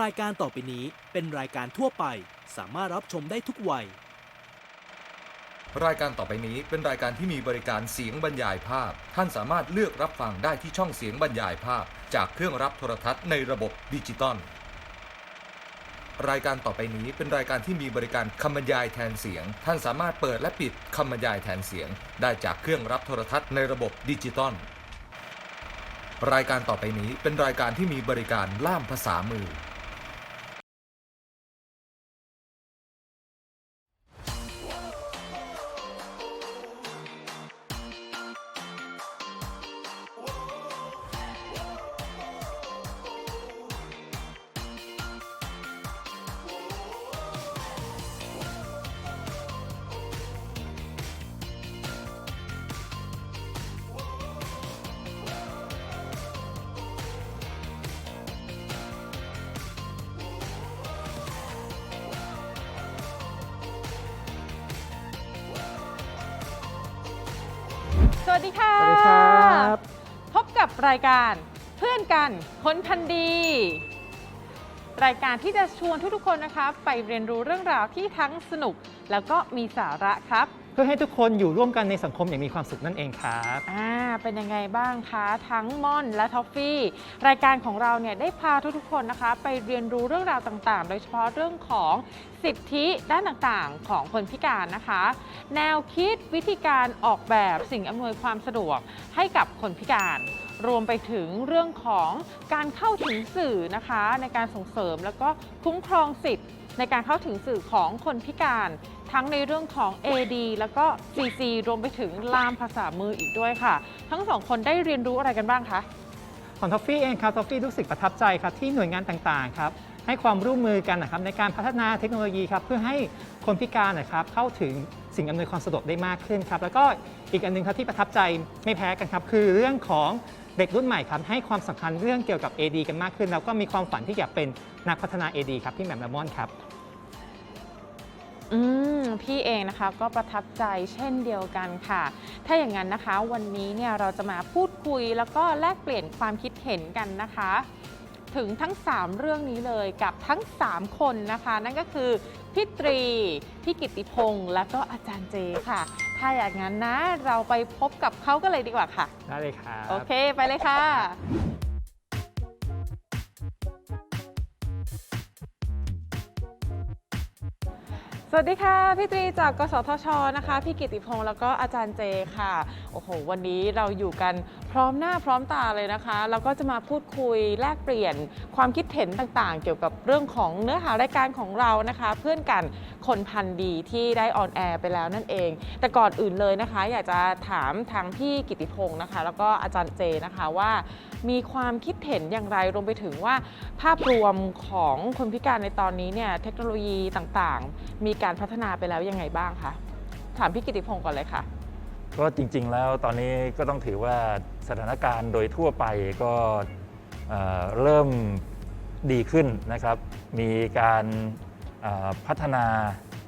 รายการต่อไปนี้เป็นรายการทั่วไป สามารถรับชมได้ทุกวัย รายการต่อไปนี้เป็นรายการที่มีบริการเสียงบรรยายภาพ ท่านสามารถเลือกรับฟังได้ที่ช่องเสียงบรรยายภาพ จากเครื่องรับโทรทัศน์ในระบบดิจิตอลรายการต่อไปนี้เป็นรายการที่มีบริการคำบรรยายแทนเสียง ท่านสามารถเปิดและปิดคำบรรยายแทนเสียง ได้จากเครื่องรับโทรทัศน์ในระบบดิจิตอลรายการต่อไปนี้เป็นรายการที่มีบริการล่ามภาษามือ วัสดีค่ะ สวัสดีครับ พบกับรายการเพื่อนกันคนพันดี รายการที่จะชวนทุกๆคนนะคะ ไปเรียนรู้เรื่องราวที่ทั้งสนุก แล้วก็มีสาระครับ เพื่อให้ทุกคนอยู่ร่วมกันในสังคมอย่างมีความสุขนั่นเองครับ อ่าเป็นยังไงบ้างคะทั้งม่อนและท็อฟฟี่ รายการของเราเนี่ยได้พาทุกๆคนนะคะ ไปเรียนรู้เรื่องราวต่างๆ โดยเฉพาะเรื่องของสิทธิด้านต่างๆ ของคนพิการนะคะ แนวคิดวิธีการออกแบบสิ่งอำนวยความสะดวกให้กับคนพิการ รวมไปถึงเรื่องของการเข้าถึงสื่อนะคะ ในการส่งเสริมแล้วก็คุ้มครองสิทธิ์ ในการเข้าถึงสื่อของคนพิการทั้งในเรื่องของ AD แล้วก็ CC รวมไปถึงล่ามภาษามืออีกด้วยค่ะ ทั้งสองคนได้เรียนรู้อะไรกันบ้างคะของทอฟฟี่เองครับทอฟฟี่รู้สึกประทับใจครับที่หน่วยงานต่างๆครับให้ความร่วมมือกันนะครับในการพัฒนาเทคโนโลยีครับเพื่อให้คนพิการนะครับเข้าถึงสิ่งอำนวยความสะดวกได้มากขึ้นครับแล้วก็อีกอันหนึงครับที่ประทับใจไม่แพ้กันครับคือเรื่องของ เด็กรุ่นใหม่ครับให้ความสำคัญเรื่องเกี่ยวกับ AD กันมากขึ้น แล้วก็มีความฝันที่อยากเป็นนักพัฒนา AD ครับพี่แหม่มและม่อนครับอืมพี่เองนะคะก็ประทับใจเช่นเดียวกันค่ะ ถ้าอย่างนั้นนะคะ วันนี้เนี่ยเราจะมาพูดคุยแล้วก็แลกเปลี่ยนความคิดเห็นกันนะคะ ถึงทั้ง 3 เรื่องนี้เลยกับทั้ง 3 คนนะคะ นั่นก็คือพี่ตรี พี่กิตติพงศ์และก็อาจารย์เจค่ะ ถ้าอย่างนั้นนะ เราไปพบกับเขากันเลยดีกว่าค่ะ ได้เลยครับ โอเค ไปเลยค่ะ วัสดีค่ะ พี่ตรีจากกสทชนะคะ พี่กิติพงศ์แล้วก็อาจารย์เจค่ะ โอ้โห วันนี้เราอยู่กันพร้อมหน้าพร้อมตาเลยนะคะ แล้วก็จะมาพูดคุยแลกเปลี่ยนความคิดเห็นต่างๆ เกี่ยวกับเรื่องของเนื้อหารายการของเรานะคะ เพื่อนกัน คนพันดีที่ได้ออนแอร์ไปแล้วนั่นเอง แต่ก่อนอื่นเลยนะคะ อยากจะถามทางพี่กิติพงศ์นะคะ แล้วก็อาจารย์เจนะคะว่า มีความคิดเห็นอย่างไรรวมไปถึงว่า ภาพรวมของคนพิการในตอนนี้เนี่ยเทคโนโลยีต่างๆ มีการพัฒนาไปแล้วยังไงบ้างคะถามพี่กิติพงศ์ก่อนเลยค่ะก็จริง ๆ แล้วตอนนี้ก็ต้องถือว่าสถานการณ์โดยทั่วไปก็เเริ่มดีขึ้นนะครับ มีการ พัฒนา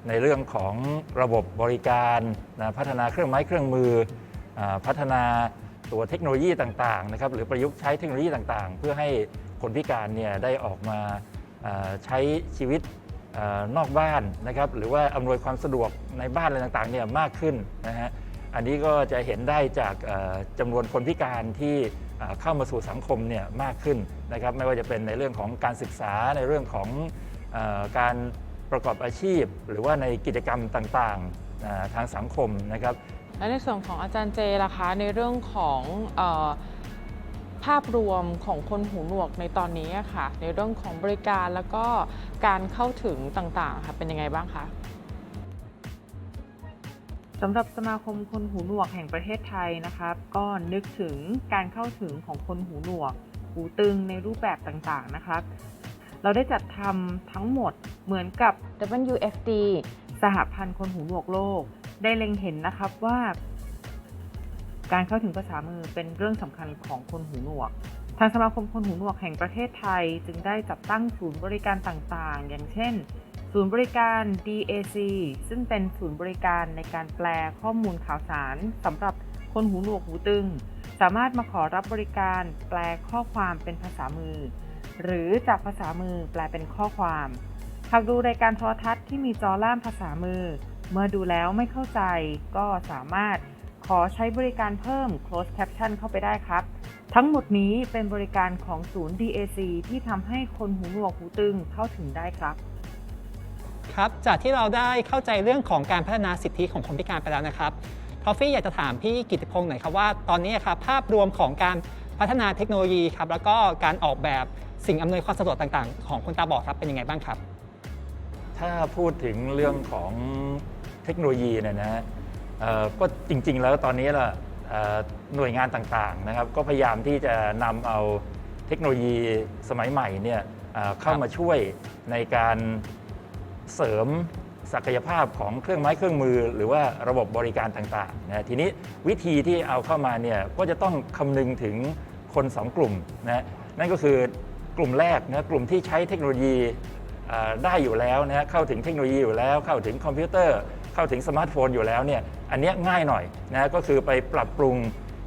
ในเรื่องของระบบบริการนะพัฒนาเครื่องไม้เครื่องมืออพัฒนาตัวเทคโนโลยีต่างๆนะครับหรือประยุกต์ใช้เทคโนโลยีต่างๆ เพื่อให้คนพิการเนี่ยได้ออกมาใช้ชีวิตอนอกบ้านนะครับหรือว่าอำนวยความสะดวกในบ้านอะไรต่างๆเนี่ยมากขึ้นนะฮะอันนี้ก็จะเห็นได้จากจำนวนคนพิการที่เข้ามาสู่สังคมเนี่ยมากขึ้นนะครับไม่ว่าจะเป็นในเรื่องของการศึกษาในเรื่องของอการ ประกอบอาชีพ หรือว่าในกิจกรรมต่างๆอ่าทางสังคมนะครับ และในส่วนของอาจารย์เจล่ะคะในเรื่องของเออภาพรวมของคนหูหนวกในตอนนี้อะค่ะ ในเรื่องของบริการแล้วก็การเข้าถึงต่างๆค่ะเป็นยังไงบ้างคะสำหรับสมาคมคนหูหนวกแห่งประเทศไทยนะคะก็นึกถึงการเข้าถึงของคนหูหนวก หูตึงในรูปแบบต่างๆนะคะ เราได้จัดทำทั้งหมดเหมือนกับ WFD สหพันธ์คนหูหนวกโลก ได้เล็งเห็นนะครับว่า การเข้าถึงภาษามือเป็นเรื่องสำคัญของคนหูหนวก ทางสมาคมคนหูหนวกแห่งประเทศไทย จึงได้จัดตั้งศูนย์บริการต่างๆ อย่างเช่น ศูนย์บริการ DAC ซึ่งเป็นศูนย์บริการในการแปลข้อมูลข่าวสารสำหรับคนหูหนวกหูตึง สามารถมาขอรับบริการแปลข้อความเป็นภาษามือ หรือจากภาษามือแปลเป็นข้อความ หากดูรายการโทรทัศน์ที่มีจอล่ามภาษามือ เมื่อดูแล้วไม่เข้าใจ ก็สามารถขอใช้บริการเพิ่ม closed caption เข้าไปได้ครับ ทั้งหมดนี้เป็นบริการของศูนย์ DAC ที่ทำให้คนหูหนวกหูตึงเข้าถึงได้ครับ ครับ จากที่เราได้เข้าใจเรื่องของการพัฒนาสิทธิของคนพิการไปแล้วนะครับทอฟฟี่อยากจะถามพี่กิติพงศ์หน่อยครับว่าตอนนี้ครับภาพรวมของการพัฒนาเทคโนโลยีครับแล้วก็การออกแบบ สิ่งอำนวยความสะดวกต่างๆ ของคนตาบอดครับเป็นยังไงบ้างครับ ถ้าพูดถึงเรื่องของเทคโนโลยีเนี่ยนะฮะเอ่อก็จริง ๆ แล้วตอนนี้ล่ะเอ่อหน่วยงานต่างๆนะครับก็พยายามที่จะนำเอาเทคโนโลยีสมัยใหม่เนี่ยเอ่อเข้ามาช่วยในการเสริมศักยภาพของเครื่องไม้เครื่องมือ หรือว่าระบบบริการต่างๆนะทีนี้วิธีที่เอาเข้ามาเนี่ยก็จะต้องคำนึงถึงคนสองกลุ่มนะนั่นก็คือ กลุ่มแรกนะกลุ่มที่ใช้เทคโนโลยีอ่าได้อยู่แล้วนะฮะเข้าถึงเทคโนโลยีอยู่แล้ว เข้าถึงคอมพิวเตอร์ เข้าถึงสมาร์ทโฟนอยู่แล้วเนี่ยอันเนี้ยง่ายหน่อยนะก็คือไปปรับปรุง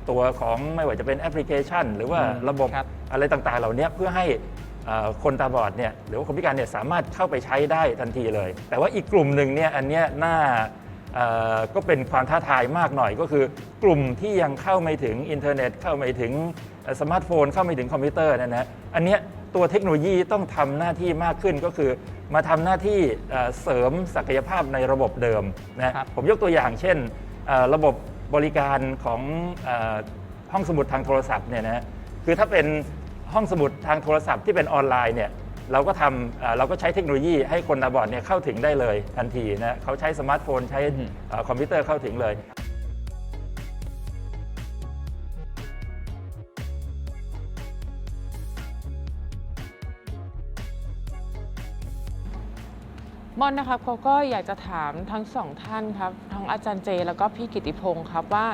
ตัวของไม่ว่าจะเป็นแอปพลิเคชัน หรือว่าอืมระบบครับอะไรต่างๆ เหล่านี้เพื่อให้อ่าคนตาบอดเนี่ยหรือว่าคนพิการเนี่ยสามารถเข้าไปใช้ได้ทันทีเลย แต่ว่าอีกกลุ่มหนึ่งเนี่ยอันเนี้ยน่าเอ่อก็เป็นความท้าทายมากหน่อยก็คือกลุ่มที่ยังเข้าไม่ถึงอินเทอร์เน็ต เข้าไม่ถึงเอ่อสมาร์ทโฟน เข้าไม่ถึงคอมพิวเตอร์นะนะอันเนี้ย ตัวเทคโนโลยีต้องทำหน้าที่มากขึ้นก็คือ มาทำหน้าที่เอ่อเสริมศักยภาพในระบบเดิมนะครับผมยกตัวอย่างเช่นเอ่อระบบบริการของเออห้องสมุดทางโทรศัพท์เนี่ยนะคือถ้าเป็นห้องสมุดทางโทรศัพท์ที่เป็นออนไลน์เนี่ยเราก็ทำเอ่อเราก็ใช้เทคโนโลยีให้คนตาบอดเนี่ยเข้าถึงได้เลยทันทีนะเขาใช้สมาร์ทโฟนใช้เอ่อคอมพิวเตอร์เข้าถึงเลย มอนนะครับเขาก็อยากจะถามทั้งสองท่านครับทั้งอาจารย์เจ แล้วก็พี่กิติพงศ์ครับว่า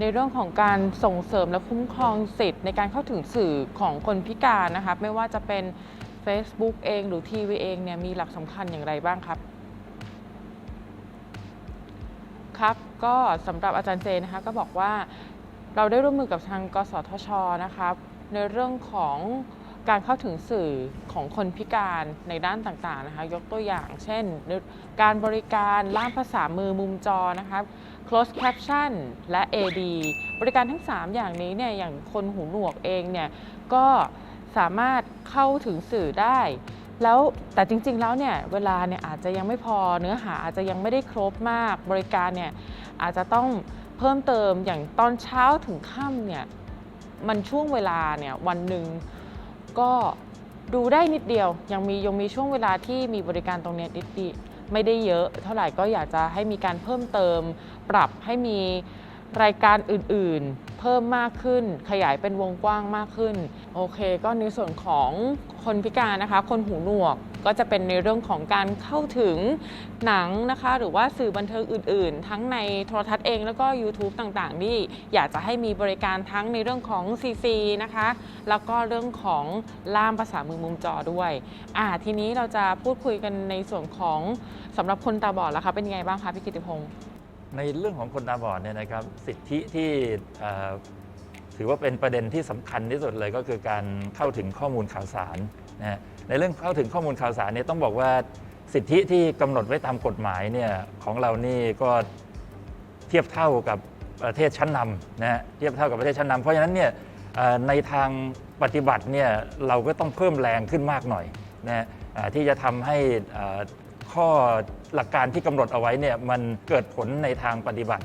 ในเรื่องของการส่งเสริมและคุ้มครองสิทธิ์ในการเข้าถึงสื่อของคนพิการนะครับไม่ว่าจะเป็น Facebook เองหรือทีวีเองเนี่ยมีหลักสำคัญอย่างไรบ้างครับครับก็สำหรับอาจารย์เจนะคะก็บอกว่าเราได้ร่วมมือกับทางกสทชนะครับในเรื่องของ การเข้าถึงสื่อของคนพิการในด้านต่างๆนะคะยกตัวอย่างเช่น การบริการล่ามภาษามือมุมจอนะครับ closed caption และ AD บริการทั้ง 3 อย่างนี้เนี่ยอย่างคนหูหนวกเองเนี่ยก็สามารถเข้าถึงสื่อได้ แล้วแต่จริงๆแล้วเนี่ยเวลาเนี่ยอาจจะยังไม่พอเนื้อหาอาจจะยังไม่ได้ครบมาก บริการเนี่ยอาจจะต้องเพิ่มเติมอย่างตอนเช้าถึงค่ำเนี่ยมันช่วงเวลาเนี่ยวันหนึ่ง ก็ดูได้นิดเดียว ยังมียังมีช่วงเวลาที่มีบริการตรงนี้นิดเดีไม่ได้เยอะ เท่าไหร่ก็อยากจะให้มีการเพิ่มเติม ปรับให้มี รายการอื่นๆ เพิ่มมากขึ้น ขยายเป็นวงกว้างมากขึ้น โอเค ก็ในส่วนของคนพิการนะคะ คนหูหนวกก็จะเป็นในเรื่องของการเข้าถึงหนังนะคะ หรือว่าสื่อบันเทิงอื่น ๆ ทั้งในโทรทัศน์เองแล้วก็ YouTube ต่างๆ ที่อยากจะให้มีบริการทั้งในเรื่องของ CC นะคะ แล้วก็เรื่องของล่ามภาษามือมุมจอด้วยอ่าทีนี้เราจะพูดคุยกันในส่วนของสำหรับคนตาบอดแล้วคะเป็นยังไงบ้างคะพี่กิติพงศ์ ในเรื่องของคนตาบอดเนี่ยนะครับสิทธิที่ถือว่าเป็นประเด็นที่สำคัญที่สุดเลยก็คือการเข้าถึงข้อมูลข่าวสารนะในเรื่องเข้าถึงข้อมูลข่าวสารเนี่ยต้องบอกว่าสิทธิที่กำหนดไว้ตามกฎหมายเนี่ยของเรานี่ก็เทียบเท่ากับประเทศชั้นนำนะฮะเทียบเท่ากับประเทศชั้นนำเพราะฉะนั้นเนี่ยในทางปฏิบัติเนี่ยเราก็ต้องเพิ่มแรงขึ้นมากหน่อยนะฮะที่จะทำให้อ่อ ข้อหลักการที่กำหนดเอาไว้เนี่ยมันเกิดผลในทางปฏิบัติ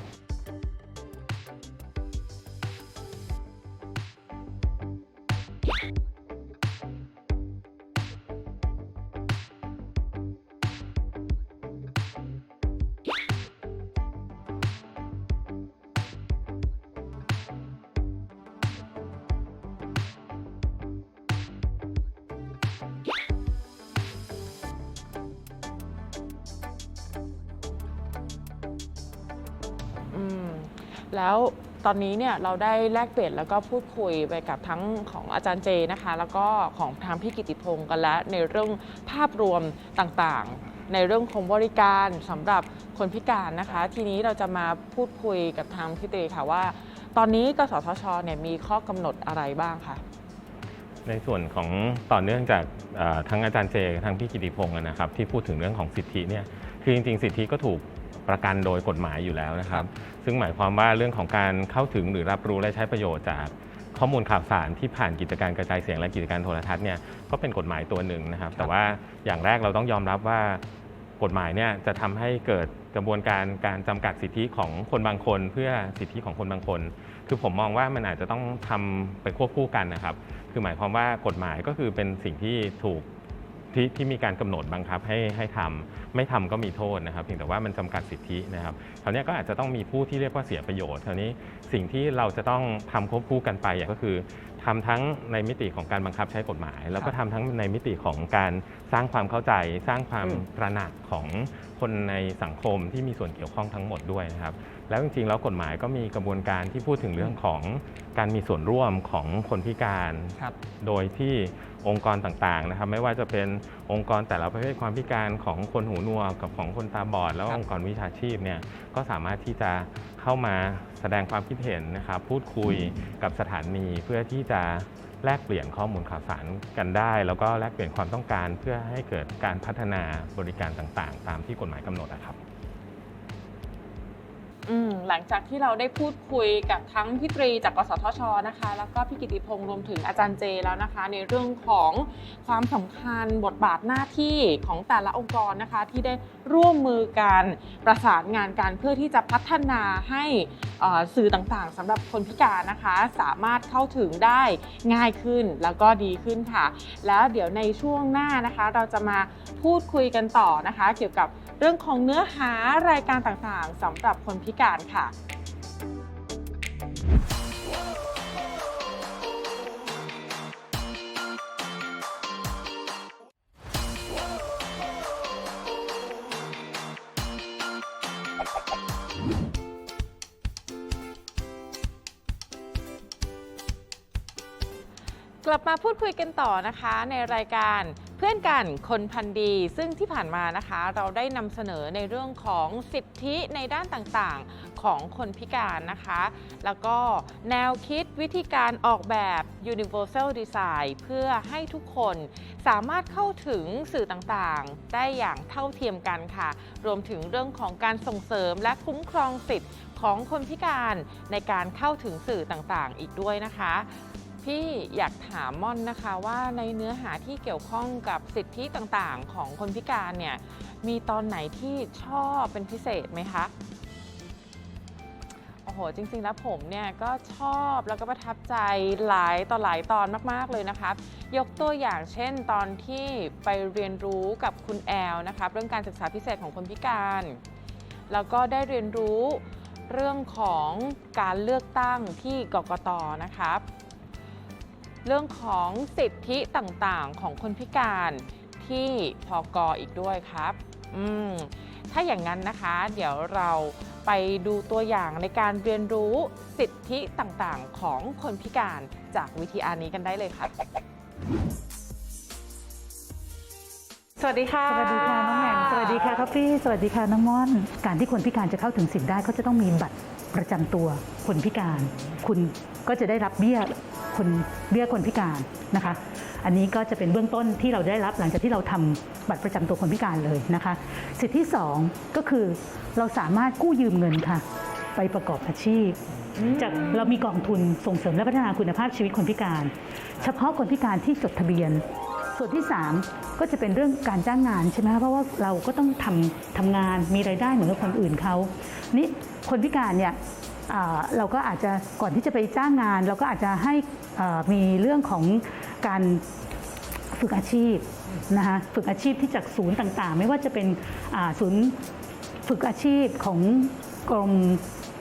ตอนนี้เนี่ยเราได้แลกเปลี่ยนแล้วก็พูดคุยไปกับทั้งของอาจารย์เจนะคะ แล้วก็ของทางพี่กิติพงศ์กันแล้วในเรื่องภาพรวมต่างๆ ในเรื่องของบริการสำหรับคนพิการนะคะ ทีนี้เราจะมาพูดคุยกับทางพี่เตค่ะว่า ตอนนี้กสทชเนี่ยมีข้อกำหนดอะไรบ้างคะในส่วนของต่อเนื่องจากทั้งอาจารย์เจทั้งพี่กิติพงศ์นะครับที่พูดถึงเรื่องของสิทธิเนี่ยคือจริงๆ สิทธิก็ถูก ประกันโดยกฎหมายอยู่แล้วนะครับ ซึ่งหมายความว่าเรื่องของการเข้าถึงหรือรับรู้และใช้ประโยชน์จากข้อมูลข่าวสารที่ผ่านกิจการกระจายเสียงและกิจการโทรทัศน์เนี่ยก็เป็นกฎหมายตัวหนึ่งนะครับ แต่ว่าอย่างแรกเราต้องยอมรับว่ากฎหมายเนี่ยจะทำให้เกิดกระบวนการการจำกัดสิทธิของคนบางคน เพื่อสิทธิของคนบางคน คือผมมองว่ามันอาจจะต้องทำไปควบคู่กันนะครับ คือหมายความว่ากฎหมายก็คือเป็นสิ่งที่ถูก ที่ที่มีการกำหนดบังคับให้ให้ทำไม่ทำก็มีโทษนะครับเพียงแต่ว่ามันจำกัดสิทธินะครับคราวเนี้ยก็อาจจะต้องมีผู้ที่เรียกว่าเสียประโยชน์คราวนี้สิ่งที่เราจะต้องทำควบคู่กันไปอะก็คือทำทั้งในมิติของการบังคับใช้กฎหมาย แล้วก็ทำทั้งในมิติของการสร้างความเข้าใจ สร้างความอืมตระหนักของคนในสังคมที่มีส่วนเกี่ยวข้องทั้งหมดด้วยนะครับแล้วจริงๆแล้วกฎหมายก็มีกระบวนการที่พูดถึงเรื่องของการมีส่วนร่วมของคนพิการครับโดยที่องค์กรต่างๆนะครับ ไม่ว่าจะเป็นองค์กรแต่ละประเภทความพิการของคนหูหนวกกับของคนตาบอด แล้วครับองค์กรวิชาชีพเนี่ยก็สามารถที่จะเข้ามาแสดงความคิดเห็นนะครับพูดคุยกับสถานีเพื่อที่จะแลกเปลี่ยนข้อมูลข่าวสารกันได้ แล้วก็แลกเปลี่ยนความต้องการเพื่อให้เกิดการพัฒนาบริการต่างๆ ตามที่กฎหมายกำหนดนะครับ อืมหลังจากที่เราได้พูดคุยกับทั้งพี่ตรีจากกสทชนะคะ แล้วก็พี่กิติพงศ์รวมถึงอาจารย์เจแล้วนะคะ ในเรื่องของความสำคัญบทบาทหน้าที่ของแต่ละองค์กรนะคะ ที่ได้ร่วมมือกันประสานงานกันเพื่อที่จะพัฒนาให้สื่อต่างๆสำหรับคนพิการนะคะ สามารถเข้าถึงได้ง่ายขึ้นแล้วก็ดีขึ้นค่ะ แล้วเดี๋ยวในช่วงหน้านะคะ เราจะมาพูดคุยกันต่อนะคะ เกี่ยวกับเรื่องของเนื้อหารายการต่างๆสำหรับคนพิการค่ะ กลับมาพูดคุยกันต่อนะคะในรายการเพื่อนกันคนพันดี ซึ่งที่ผ่านมานะคะ เราได้นำเสนอในเรื่องของสิทธิในด้านต่างๆของคนพิการนะคะ แล้วก็แนวคิดวิธีการออกแบบ universal design เพื่อให้ทุกคนสามารถเข้าถึงสื่อต่างๆ ได้อย่างเท่าเทียมกันค่ะ รวมถึงเรื่องของการส่งเสริมและคุ้มครองสิทธิ์ของคนพิการในการเข้าถึงสื่อต่างๆ อีกด้วยนะคะ พี่อยากถามม่อนนะคะว่าในเนื้อหาที่เกี่ยวข้องกับสิทธิต่างๆ ของคนพิการเนี่ยมีตอนไหนที่ชอบเป็นพิเศษไหมคะโอ้โหจริงๆแล้วผมเนี่ยก็ชอบแล้วก็ประทับใจหลายต่อหลายตอนมากๆเลยนะครับ ยกตัวอย่างเช่นตอนที่ไปเรียนรู้กับคุณแอลนะครับเรื่องการศึกษาพิเศษของคนพิการ แล้วก็ได้เรียนรู้เรื่องของการเลือกตั้งที่กกตนะครับ เรื่องของสิทธิต่างๆของคนพิการที่พอกออีกด้วยครับ อืม ถ้าอย่างนั้นนะคะ เดี๋ยวเราไปดูตัวอย่างในการเรียนรู้สิทธิต่างๆ ของคนพิการจากวิธีอาร์นี้กันได้เลยค่ะสวัสดีค่ะ สวัสดีค่ะน้องแหม่มสวัสดีค่ะท็อฟฟี่สวัสดีค่ะน้องม่อน การที่คนพิการจะเข้าถึงสิทธิ์ได้เขาจะต้องมีบัตรประจำตัวคนพิการ คุณก็จะได้รับเบี้ย คนเบี้ยคนพิการนะคะ อันนี้ก็จะเป็นเบื้องต้นที่เราได้รับหลังจากที่เราทำบัตรประจำตัวคนพิการเลยนะคะ สิทธิที่สองก็คือเราสามารถกู้ยืมเงินค่ะ ไปประกอบอาชีพจากเรามีกองทุนส่งเสริมและพัฒนาคุณภาพชีวิตคนพิการ เฉพาะคนพิการที่จดทะเบียน ส่วนที่ 3 ก็จะเป็นเรื่องการจ้างงานใช่ไหมคะเพราะว่าเราก็ต้องทำทำงานมีรายได้เหมือนกับคนอื่นเขานี่คนพิการเนี่ย เราก็อาจจะก่อนที่จะไปจ้างงาน เราก็อาจจะให้อ่ามีเรื่องของการฝึกอาชีพนะคะฝึกอาชีพที่จากศูนย์ต่างๆ ไม่ว่าจะเป็นอ่าศูนย์ฝึกอาชีพของกรม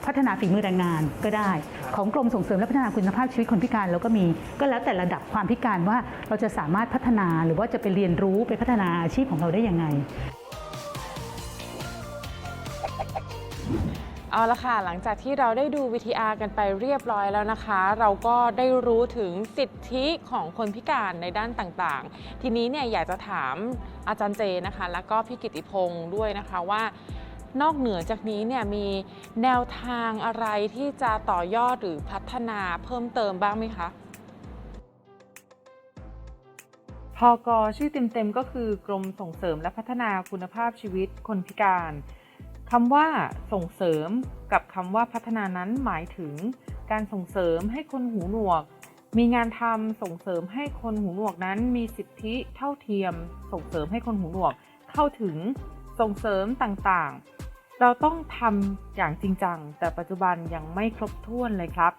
พัฒนาฝีมือแรงงานก็ได้ ของกรมส่งเสริมและพัฒนาคุณภาพชีวิตคนพิการเราก็มีก็แล้วแต่ระดับความพิการว่าเราจะสามารถพัฒนาหรือว่าจะไปเรียนรู้ไปพัฒนาอาชีพของเราได้ยังไง เอาละค่ะ หลังจากที่เราได้ดู VTR กันไปเรียบร้อยแล้วนะคะ เราก็ได้รู้ถึงสิทธิของคนพิการในด้านต่างๆ ทีนี้เนี่ยอยากจะถามอาจารย์เจนะคะ แล้วก็พี่กิติพงศ์ด้วยนะคะว่านอกเหนือจากนี้เนี่ยมีแนวทางอะไรที่จะต่อยอดหรือพัฒนาเพิ่มเติมบ้างไหมคะ พกชื่อเต็มๆก็คือกรมส่งเสริมและพัฒนาคุณภาพชีวิตคนพิการ คำว่าส่งเสริมกับคำว่าพัฒนานั้นหมายถึง การส่งเสริมให้คนหูหนวก มีงานทำส่งเสริมให้คนหูหนวกนั้นมีสิทธิเท่าเทียม ส่งเสริมให้คนหูหนวกเข้าถึงส่งเสริมต่างๆ เราต้องทำอย่างจริงจัง แต่ปัจจุบันยังไม่ครบถ้วนเลยครับ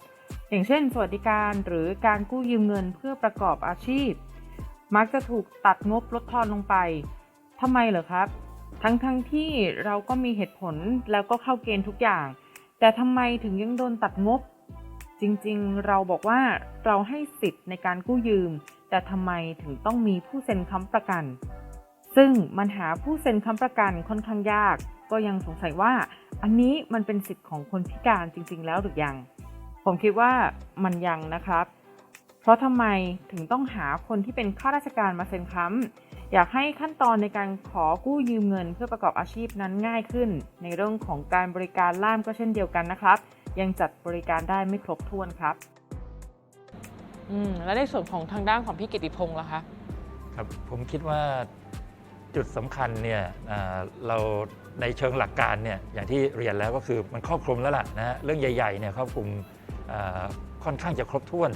อย่างเช่น สวัสดิการหรือการกู้ยืมเงินเพื่อประกอบอาชีพ มักจะถูกตัดงบลดทอนลงไปทำไมเหรอครับ ทั้งๆทที่เราก็มีเหตุผลแล้วก็เข้าเกณฑ์ทุกอย่าง แต่ทำไมถึงยังโดนตัดงบ จริงๆ เราบอกว่าเราให้สิทธิ์ในการกู้ยืม แต่ทำไมถึงต้องมีผู้เซ็นค้ำประกัน ซึ่งมันหาผู้เซ็นค้ำประกันค่อนข้างยาก ก็ยังสงสัยว่า อันนี้มันเป็นสิทธิ์ของคนพิการจริง ๆ แล้วหรือยัง ผมคิดว่ามันยังนะครับ เพราะทำไมถึงต้องหาคนที่เป็นข้าราชการมาเซ็นค้ำอยากให้ขั้นตอนในการขอกู้ยืมเงินเพื่อประกอบอาชีพนั้นง่ายขึ้น ในเรื่องของการบริการล่ามก็เช่นเดียวกันนะครับ ยังจัดบริการได้ไม่ครบถ้วนครับอืมแล้วในส่วนของทางด้านของพี่กิติพงศ์ล่ะคะครับผมคิดว่าจุดสำคัญเนี่ยอ่าเราในเชิงหลักการเนี่ยอย่างที่เรียนแล้วก็คือมันครอบคลุมแล้วล่ะนะฮะเรื่องใหญ่ๆเนี่ยครอบคลุมอ่าค่อนข้างจะครบถ้วน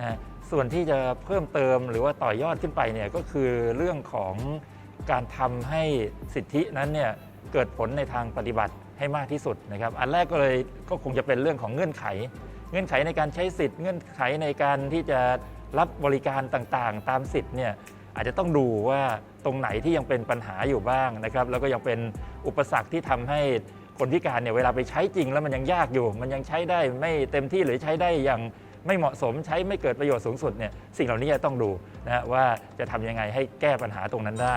นะส่วนที่จะเพิ่มเติมหรือว่าต่อยอดขึ้นไปเนี่ยก็คือเรื่องของการทำให้สิทธินั้นเนี่ยเกิดผลในทางปฏิบัติให้มากที่สุดนะครับ อันแรกก็เลยก็คงจะเป็นเรื่องของเงื่อนไข เงื่อนไขในการใช้สิทธิ์เงื่อนไขในการที่จะรับบริการต่างๆ ตามสิทธิ์เนี่ยอาจจะต้องดูว่าตรงไหนที่ยังเป็นปัญหาอยู่บ้างนะครับแล้วก็ยังเป็นอุปสรรคที่ทำให้คนพิการเนี่ยเวลาไปใช้จริงแล้วมันยังยากอยู่ มันยังใช้ได้ไม่เต็มที่หรือใช้ได้อย่าง ไม่เหมาะสมใช้ไม่เกิดประโยชน์สูงสุดเนี่ยสิ่งเหล่านี้จะต้องดูนะฮะว่าจะทำยังไงให้แก้ปัญหาตรงนั้นได้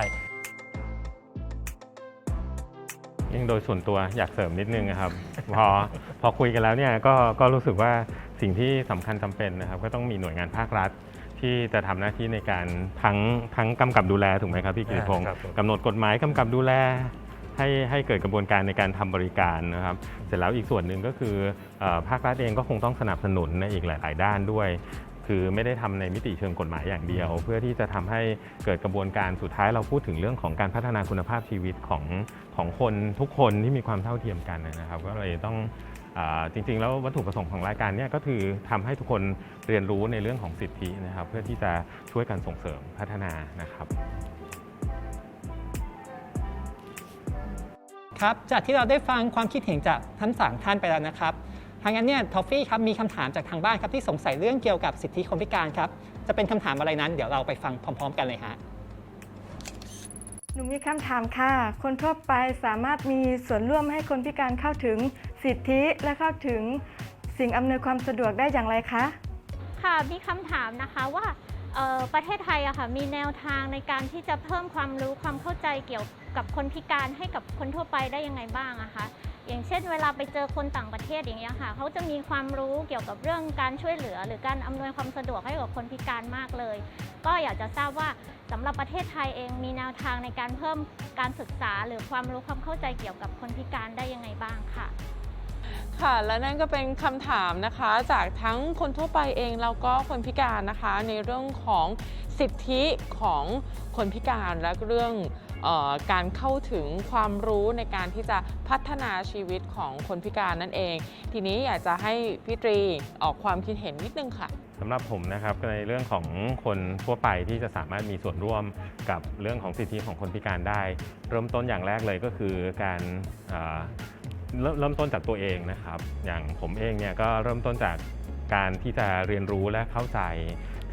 ยิ่งโดยส่วนตัวอยากเสริมนิดนึงนะครับ พอพอคุยกันแล้วเนี่ยก็ก็รู้สึกว่าสิ่งที่สำคัญจำเป็นนะครับ ก็ต้องมีหน่วยงานภาครัฐ ที่จะทำหน้าที่ในการทั้งทั้งกำกับดูแลถูกไหมครับพี่กิติพงศ์อ่าครับผมกำหนดกฎหมายกำกับดูแล ให้ให้เกิดกระบวนการในการทำบริการนะครับ เสร็จแล้วอีกส่วนหนึ่งก็คือภาครัฐเองก็คงต้องสนับสนุนในอีกหลาย ๆ ด้านด้วย คือไม่ได้ทำในมิติเชิงกฎหมายอย่างเดียว เพื่อที่จะทำให้เกิดกระบวนการสุดท้ายเราพูดถึงเรื่องของการพัฒนาคุณภาพชีวิตของของคนทุกคนที่มีความเท่าเทียมกันนะครับ ก็เลยต้องอจริงๆ แล้ววัตถุประสงค์ของรายการเนี้ก็คือทำให้ทุกคนเรียนรู้ในเรื่องของสิทธินะครับ เพื่อที่จะช่วยกันส่งเสริมพัฒนานะครับ ครับจากที่เราได้ฟังความคิดเห็นจากทั้งสามท่านไปแล้วนะครับทางนั้นเนี่ยทอฟฟี่ครับมีคำถามจากทางบ้านครับที่สงสัยเรื่องเกี่ยวกับสิทธิคนพิการครับจะเป็นคำถามอะไรนั้น เดี๋ยวเราไปฟังพร้อม ๆ กันเลยฮะหนูมีคำถามค่ะ คนทั่วไปสามารถมีส่วนร่วมให้คนพิการเข้าถึงสิทธิและเข้าถึงสิ่งอำนวยความสะดวกได้อย่างไรคะ ค่ะ มีคำถามนะคะว่าเอ่อประเทศไทยอะค่ะมีแนวทางในการที่จะเพิ่มความรู้ความเข้าใจเกี่ยว กับคนพิการให้กับคนทั่วไปได้ยังไงบ้างอะคะอย่างเช่นเวลาไปเจอคนต่างประเทศอย่างเงี้ยค่ะเขาจะมีความรู้เกี่ยวกับเรื่องการช่วยเหลือ หรือการอำนวยความสะดวกให้กับคนพิการมากเลย ก็อยากจะทราบว่าสำหรับประเทศไทยเองมีแนวทางในการเพิ่มการศึกษา หรือความรู้ความเข้าใจเกี่ยวกับคนพิการได้ยังไงบ้างค่ะค่ะและนั่นก็เป็นคำถามนะคะ จากทั้งคนทั่วไปเองแล้วก็คนพิการนะคะ ในเรื่องของสิทธิของคนพิการและเรื่อง การเข้าถึงความรู้ในการที่จะพัฒนาชีวิตของคนพิการนั่นเอง ทีนี้อยากจะให้พี่ตรีออกความคิดเห็นนิดนึงค่ะสำหรับผมนะครับในเรื่องของคนทั่วไปที่จะสามารถมีส่วนร่วมกับเรื่องของสิทธิของคนพิการได้ เริ่มต้นอย่างแรกเลยก็คือการเเริ่มต้นจากตัวเองนะครับ อย่างผมเองเนี่ยก็เริ่มต้นจากการที่จะเรียนรู้และเข้าใจ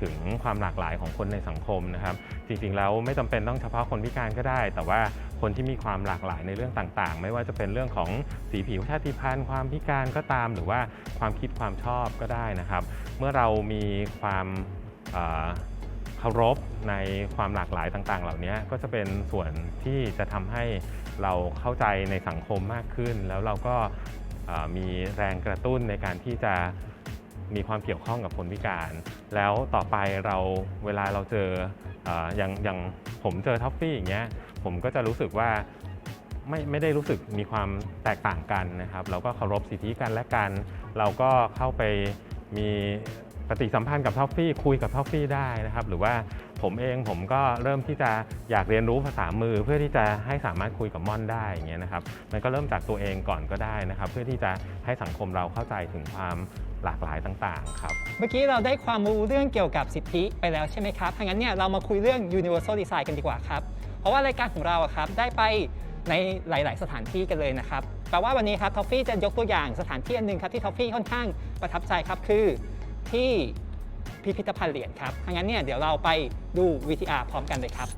ถึงความหลากหลายของคนในสังคมนะครับ จริงๆแล้วไม่จำเป็นต้องเฉพาะคนพิการก็ได้ แต่ว่าคนที่มีความหลากหลายในเรื่องต่างๆ ไม่ว่าจะเป็นเรื่องของสีผิวชาติพันธุ์ความพิการก็ตาม หรือว่าความคิดความชอบก็ได้นะครับ เมื่อเรามีความเคารพในความหลากหลายต่างๆ เหล่านี้ก็จะเป็นส่วนที่จะทำให้เราเข้าใจในสังคมมากขึ้น แล้วเราก็มีแรงกระตุ้นในการที่จะมีความเกี่ยวข้องกับคนพิการ แล้วต่อไปเราเวลาเราเจอ อย่างอย่างผมเจอท็อฟฟี่อย่างเงี้ยผมก็จะรู้สึกว่าไม่ไม่ได้รู้สึกมีความแตกต่างกันนะครับเราก็เคารพสิทธิกันและกัน เราก็เข้าไปมีปฏิสัมพันธ์กับท็อฟฟี่คุยกับท็อฟฟี่ได้นะครับ หรือว่าผผมเองผมก็เริ่มที่จะอยากเรียนรู้ภาษามือ เพื่อที่จะให้สามารถคุยกับม่อนได้อย่างเงี้ยนะครับมันก็เริ่มจากตัวเองก่อนก็ได้นะครับ เพื่อที่จะให้สังคมเราเข้าใจถึงความ หลากหลายต่างๆครับเมื่อกี้เราได้ความรู้เรื่องเกี่ยวกับสิทธิไปแล้วใช่ไหมครับถ้างั้นเนี่ยเรามาคุยเรื่อง universal design กันดีกว่าครับ เพราะว่ารายการของเราครับได้ไปในหลาย ๆ สถานที่กันเลยนะครับแปลว่าวันนี้ครับทอฟฟี่จะยกตัวอย่างสถานที่อันหนึ่งครับที่ทอฟฟี่ค่อนข้างประทับใจครับคือที่พิพิธภัณฑ์เหรียญครับถ้างั้นเนี่ยเดี๋ยวเราไปดู VTR พร้อมกันเลยครับ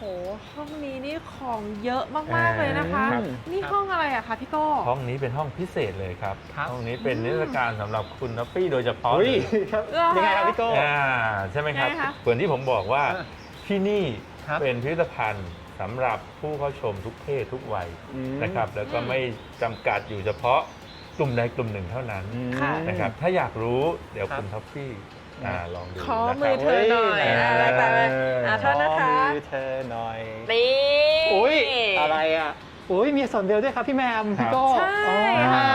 หห้องนี้นี่ของเยอะมากๆเลยนะคะ ครับ นี่ห้องอะไรอะคะพี่โก้ ห้องนี้เป็นห้องพิเศษเลยครับ ครับ ห้องนี้เป็นนิทรรศการสำหรับคุณนัฟฟี่โดยเฉพาะเฮ้ยเลยครับเหรอยังไงครับพี่โก้ อ่าใช่ไหมครับไงคะ เหมือนที่ผมบอกว่าอ่าที่นี่ครับ เป็นพิพิธภัณฑ์สำหรับผู้เข้าชมทุกเพศทุกวัยอืมนะครับ แล้วก็ไม่จำกัดอยู่เฉพาะกลุ่มใดกลุ่มหนึ่งเท่านั้นค่ะ นะครับ ถ้าอยากรู้เดี๋ยวครับ คุณท็อฟฟี่ อ่าลองดูขอนะคมืรัอบเธอหน่อยเฮ้ยอะไรไปไปอะโทษนะคะ ขอมือเธอหน่อย นี่ อุ้ยอะไรอะอุ้ยมีสอนเบลด้วยครับพี่แมมพี่โก้ใช่อ๋อค่ะ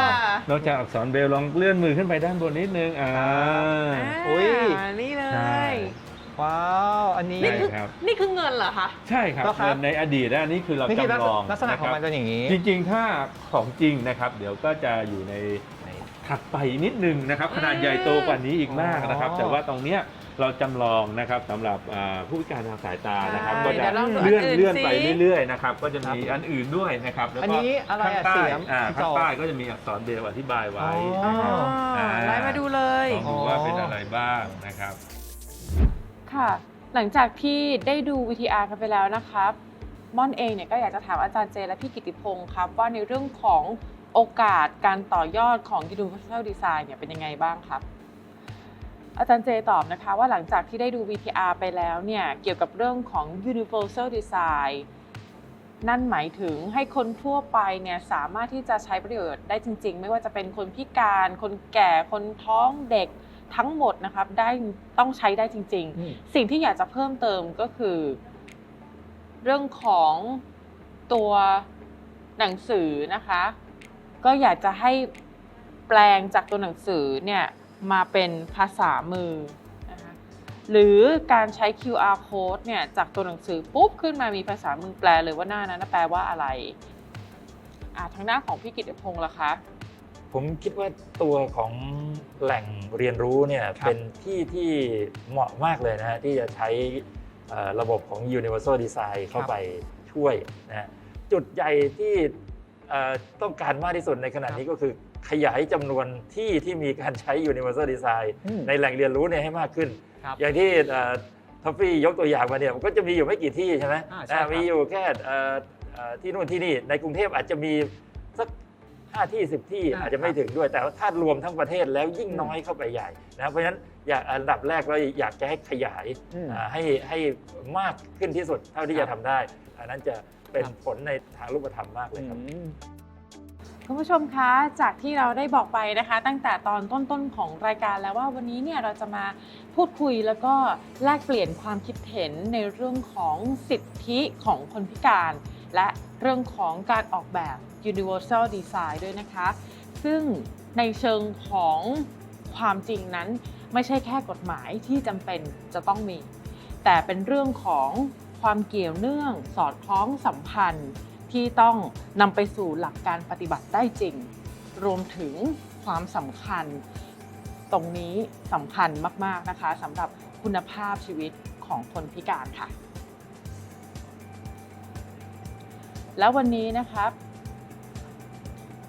นอกจากอักษรเบลลองเลื่อนมือขึ้นไปด้านบนนิดนึงอ่า อุ๊ยอ่านี่เลใช่ ย ว้าว อันนี้ นี่คือใช่ครับ นี่คือเงินเหรอคะ ใช่ครับแล้วครับ เงินในอดีตนะอันนี้คือเรานี่คือจำลองลักษณะของมันคเป็รับนอย่างนี้ จริงๆ ถ้าของจริงนะครับ เดี๋ยวก็จะอยู่ใน ถัดไปนิดนึงนะครับ ขนาดใหญ่โตกว่านี้อีกมากนะครับอ๋อแต่ว่าตรงเนี้ยเราจำลองนะครับสำหรับอ่าผู้พิการทางสายตานะครับ ใช่ก็จะเดี๋ยวลองดูเลื่อนอันอื่นเลื่อนสิไปเรื่อยๆนะครับก็จะมีอันอื่นด้วยนะครับแล้วอันก็นี้อะไรข้างอะใต้เสียมอ่าพี่ข้างจอใต้ก็จะมีอักษรเบลอธิบายไว้อ๋อ นะครับ อ่า ไล่มาดูเลย ลองดูว่าเป็นอะไรบ้างนะครับ ค่ะ หลังจากที่ได้ดู VTR กันไปแล้วนะครับม่อนเองเนี่ยก็อยากจะถามอาจารย์เจและพี่กิติพงศ์ครับว่าในเรื่องของ โอกาสการต่อยอดของ Universal Design เนี่ยเป็นยังไงบ้างครับ อาจารย์เจตอบนะคะว่าหลังจากที่ได้ดู VTR ไปแล้วเนี่ยเกี่ยวกับเรื่องของ Universal Design นั่นหมายถึงให้คนทั่วไปเนี่ยสามารถที่จะใช้ประโยชน์ได้จริง ๆ ไม่ว่าจะเป็นคนพิการ คนแก่ คนท้องเด็กทั้งหมดนะครับได้ต้องใช้ได้จริงอืมๆสิ่งที่อยากจะเพิ่มเติมก็คือ เรื่องของตัวหนังสือนะคะ ก็อยากจะให้แปลงจากตัวหนังสือเนี่ยมาเป็นภาษามือนะคะหรือการใช้ QR code เนี่ยจากตัวหนังสือปุ๊บขึ้นมามีภาษามือแปลเลยว่าหน้านั้นนะแปลว่าอะไรอะทางหน้าของพี่กิตติพงศ์ล่ะคะผมคิดว่าตัวของแหล่งเรียนรู้เนี่ยครับเป็นที่ที่เหมาะมากเลยนะฮะที่จะใช้เอ่อระบบของ Universal Design เข้าไปช่วยนะฮะจุดใหญ่ที่เอ่อ ต้องการมากที่สุดในขณะนี้ก็คือ ขยายจำนวนที่ที่มีการใช้ Universal Design อืมในแหล่งเรียนรู้เนี่ยให้มากขึ้นครับอย่างที่ท็อฟฟี่ยกตัวอย่างมาเนี่ยมันก็จะมีอยู่ไม่กี่ที่ใช่ไหมอ่าใช่ครับอ่ามีอยู่แค่เอ่อเอ่อที่นู่นที่นี่ในกรุงเทพอาจจะมีสักห้าที่สิบที่อ่าอาจจะไม่ถึงด้วย แต่ว่าถ้ารวมทั้งประเทศแล้วยิ่งน้อยเข้าไปใหญ่นะเพราะฉะนั้นอยากอันดับแรกเราอยากจะให้ขยายอืมอ่าให้ให้มากขึ้นที่สุดเท่าที่จะทำได้อันนั้นจะ เป็นครับผลในทางรูปธรรมมากเลยครับอืมคุณผู้ชมคะจากที่เราได้บอกไปนะคะ ตั้งแต่ตอนต้นๆของรายการแล้วว่าวันนี้เนี่ยเราจะมาพูดคุยแล้วก็แลกเปลี่ยนความคิดเห็นในเรื่องของสิทธิของคนพิการ และเรื่องของการออกแบบ universal design ด้วยนะคะ ซึ่งในเชิงของความจริงนั้นไม่ใช่แค่กฎหมายที่จำเป็นจะต้องมี แต่เป็นเรื่องของ ความเกี่ยวเนื่อง สอดคล้องสัมพันธ์ที่ต้องนำไปสู่หลักการปฏิบัติได้จริง รวมถึงความสำคัญ ตรงนี้สำคัญมาก ๆ นะคะสำหรับคุณภาพชีวิตของคนพิการค่ะ แล้ววันนี้นะครับ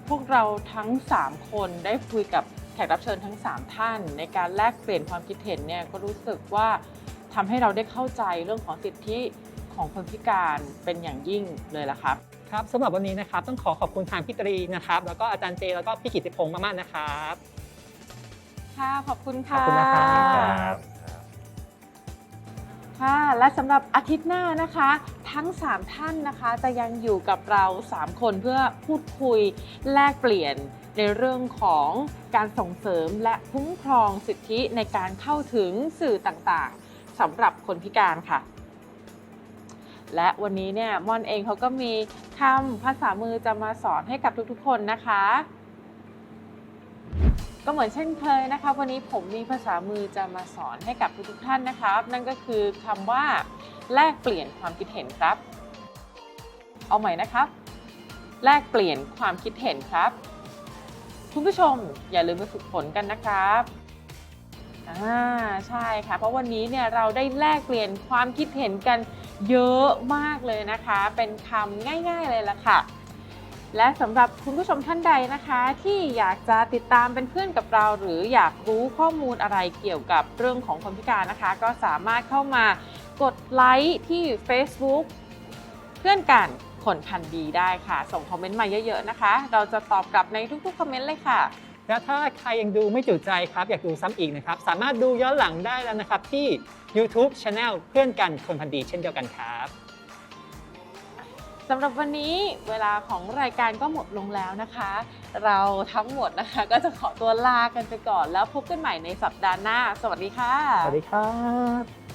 พวกเราทั้ง 3 คนได้คุยกับแขกรับเชิญทั้ง 3 ท่าน ในการแลกเปลี่ยนความคิดเห็นเนี่ยก็รู้สึกว่า ทำให้เราได้เข้าใจเรื่องของสิทธิของคนพิการเป็นอย่างยิ่งเลยละครับ ครับสำหรับวันนี้นะครับต้องขอขอบคุณทางพี่ตรีนะครับ แล้วก็อาจารย์เจแล้วก็พี่กิตติพงศ์มากๆนะครับ ค่ะ ขอบคุณขอบค่ะคุณนะครับ ค่ะ และสำหรับอาทิตย์หน้านะคะ ทั้ง 3 ท่านนะคะจะยังอยู่กับเรา 3 คนเพื่อพูดคุยแลกเปลี่ยนในเรื่องของการส่งเสริมและคุ้มครองสิทธิในการเข้าถึงสื่อต่างๆ สำหรับคนพิการค่ะ และวันนี้เนี่ยม่อนเองเขาก็มีคำภาษามือจะมาสอนให้กับทุกๆ คนนะคะ ก็เหมือนเช่นเคยนะคะ วันนี้ผมมีภาษามือจะมาสอนให้กับทุกๆท่านนะครับนั่นก็คือคำว่า แลกเปลี่ยนความคิดเห็นครับ เอาใหม่นะครับแลกเปลี่ยนความคิดเห็นครับ คุณผู้ชมอย่าลืมไปฝึกฝนกันนะครับ อ่าใช่ค่ะ เพราะวันนี้เนี่ยเราได้แลกเปลี่ยนความคิดเห็นกันเยอะมากเลยนะคะ เป็นคำง่ายๆเลยล่ะค่ะ และสำหรับคุณผู้ชมท่านใดนะคะ ที่อยากจะติดตามเป็นเพื่อนกับเรา หรืออยากรู้ข้อมูลอะไรเกี่ยวกับเรื่องของคนพิการนะคะ ก็สามารถเข้ามากดไลค์ที่ Facebook เพื่อนกันคนพันดีได้ค่ะ ส่งคอมเมนต์มาเยอะๆนะคะ เราจะตอบกลับในทุกๆคอมเมนต์เลยค่ะ แล้วถ้าใครยังดูไม่จุใจครับ อยากดูซ้ำอีกนะครับ สามารถดูย้อนหลังได้แล้วนะครับ ที่ YouTube Channel เพื่อนกันคนพันดีเช่นเดียวกันครับสำหรับวันนี้เวลาของรายการก็หมดลงแล้วนะคะ เราทั้งหมดนะคะ ก็จะขอตัวลากันไปก่อนแล้วพบกันใหม่ในสัปดาห์หน้า สวัสดีค่ะ สวัสดีครับ